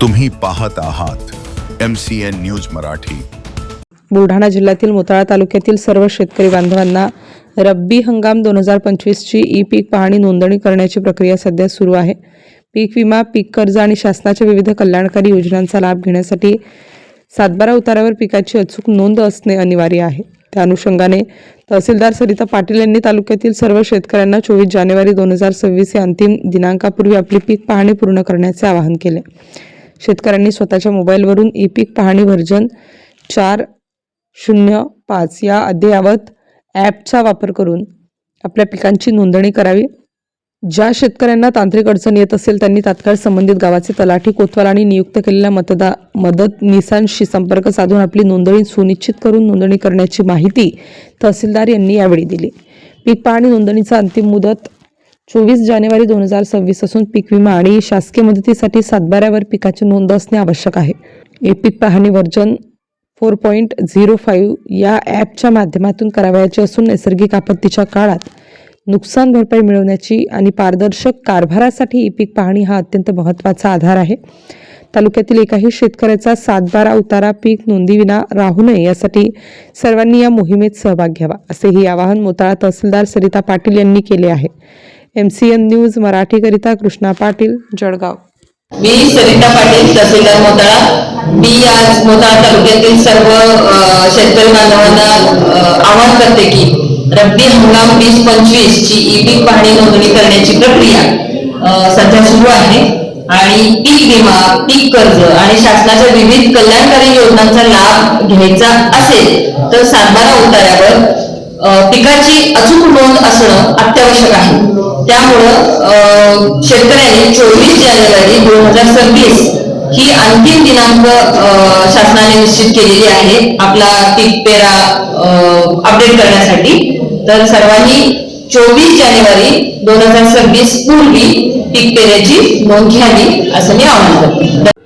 तुम्ही पाहत आहात M C N news Marathi. Buldhana जिल्ह्यातील मोताळा तालुक्यातील सर्व शेतकरी बांधवांना रब्बी हंगाम दोन हजार पंचवीसची ई पीक पाहणी नोंदणी करण्याची प्रक्रिया सध्या सुरू आहे. पीक विमा पीक कर्ज आणि शासनाच्या विविध कल्याणकारी योजनांचा लाभ घेण्यासाठी सातबारा उतारावर पिकाची अचूक नोंद असणे अनिवार्य आहे. त्या अनुषंगाने तहसीलदार सरिता पाटील यांनी तालुक्यातील सर्व शेतकऱ्यांना चोवीस जानेवारी दोन हजार सव्वीस या अंतिम दिनांकापूर्वी आपली पीक पाहणी पूर्ण करण्याचे आवाहन केले. शेतकऱ्यांनी स्वतःच्या मोबाईलवरून ई पीक पाहणी व्हर्जन चार शून्य पाच या अद्ययावत ॲपचा वापर करून आपल्या पिकांची नोंदणी करावी. ज्या शेतकऱ्यांना तांत्रिक अडचण येत असेल त्यांनी तात्काळ संबंधित गावाचे तलाठी कोतवाल आणि नियुक्त केलेल्या मतदा मदत निसांशी संपर्क साधून आपली नोंदणी सुनिश्चित करून नोंदणी करण्याची माहिती तहसीलदार यांनी यावेळी दिली. पीक पाहणी नोंदणीचा अंतिम मुदत चोवीस जानेवारी दोन हजार सव्वीस असून पीक विमा आणि शासकीय मदतीसाठी सातबाऱ्यावर पिकाची नोंद असणे आवश्यक आहे. हे पीक पाहणी version four point zero five या ॲपच्या माध्यमातून करावयाचे असून नैसर्गिक आपत्तीच्या काळात नुकसान भरपाई मिळवण्याची आणि पारदर्शक कारभारासाठी ई पीक पाहणी हा अत्यंत महत्त्वाचा आधार आहे. तालुक्यातील एकाही शेतकऱ्याचा सातबारा उतारा पीक नोंदीविना राहू नये यासाठी सर्वांनी या मोहिमेत सहभाग घ्यावा असेही आवाहन मोताळा तहसीलदार सरिता पाटील यांनी केले आहे. एम सी एन न्यूज मराठीकरिता कृष्णा पाटील जळगाव. मी सरिता पाटील तहसीलदार मोताळा. मी आज मोताळा तालुक्यातील सर्व शेतकरी बांधवांना आवाहन करते की रब्बी हंगाम वीस पंचवीस ची ई पीक पाहणी नोंदणी करण्याची प्रक्रिया सध्या सुरू आहे. आणि पीक विमा पीक कर्ज आणि शासनाच्या विविध कल्याणकारी योजनांचा लाभ घ्यायचा असेल तर सातबारा उतार्यावर पिकाची अचूक नोंद असणं अत्यावश्यक आहे. त्यामुळं अ, शेतकऱ्यांनी चोवीस जानेवारी दोन हजार सव्वीस ही अंतिम दिनांक शासनाने निश्चित केलेली आहे. आपला पीक पेरा अपडेट करण्यासाठी. तर सर्वांनी चोवीस जानेवारी दोन हजार सव्वीस पूर्वी पीक पेऱ्याची नोंद घ्यावी असं मी आवाहन करते.